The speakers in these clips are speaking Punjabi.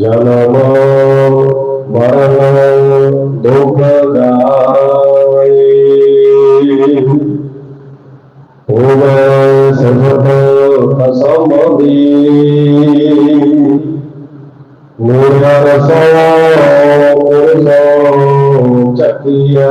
জনম মরণ দুঃখ ওম সর্ব সমবি নিরস চক্রিয়া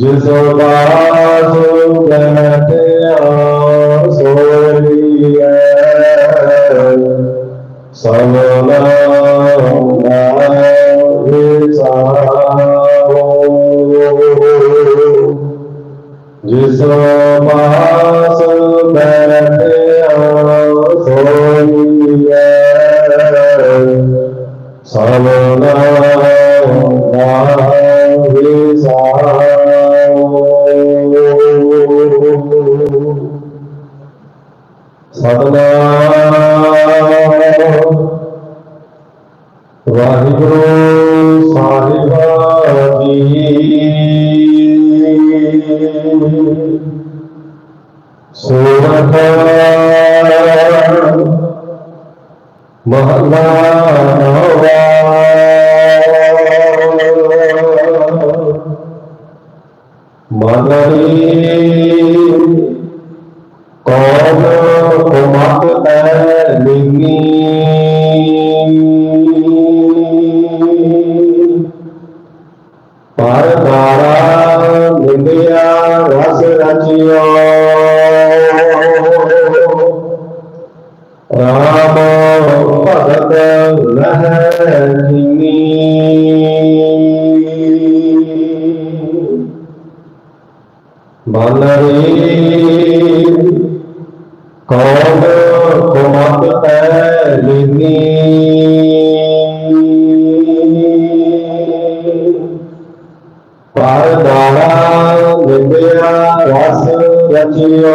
जिस बात कहते आ ਸਤਨਾਮ। ਵਾਹਿਗੁਰੂ ਸਾਹਿਬ ਜੀ। ਸੋਰਠ ਮਹਲਾ ਬਾਨਰੀ ਕੌਣ ਕੁਮਤ ਤੈ ਲਿਨੀ ਪਰ ਦਾਰਾ ਨਿੰਦਿਆ ਰਸ ਰਚਿਓ।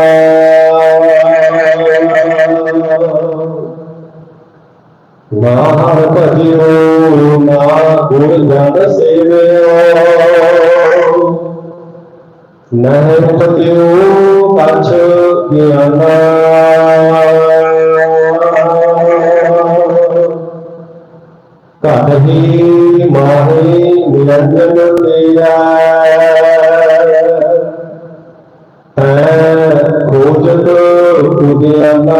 ਨਾ ਹਰ ਭਜਿਓ ਨਾ ਗੁਰ ਜਨ ਸੇਵਿਓ। ਨਹਿ ਪਤਿਓ ਕਛ ਗਿਆਨਾ। ਕਹੀ ਮਾਹੀ ਨਿਰੰਜਨ ਤੇਰਾ ਹੈ ਖੋਜਤ ਉਦਿਆਨਾ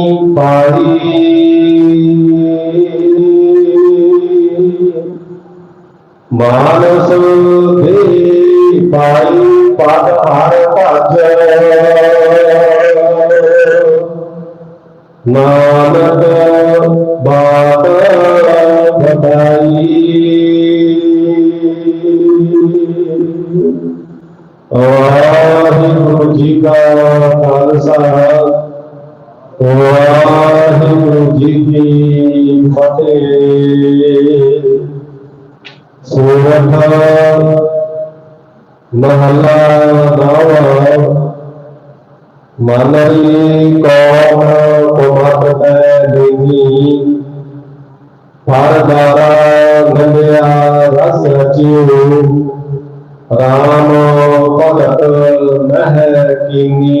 ਪਾਈ ਮਾਨਸ ਦੇ ਪਾਈ ਪਦ ਹਰ ਭਜ। ਨਾਨਕ ਬਾਤ ਬਤਾਈ ਵਾਹਿਗੁਰੂ ਜੀ ਕਾ ਖਾਲਸਾ। ਵਾਹਿਗੁਰੂ ਜੀ ਕੀ ਫਤਿਹ ਸੋਰਠ ਮਹਲਾ ਨਵਾ ਮਨਲੀ ਕੌਮ ਕੁਮਤ ਤੈ ਦੇਨੀ ਪਰਦਾਰਾ ਗੰਡਿਆ ਰਸ ਰਚਿਓ ਰਾਮ ਭਗਤ ਮਹਿ ਕੀਨੀ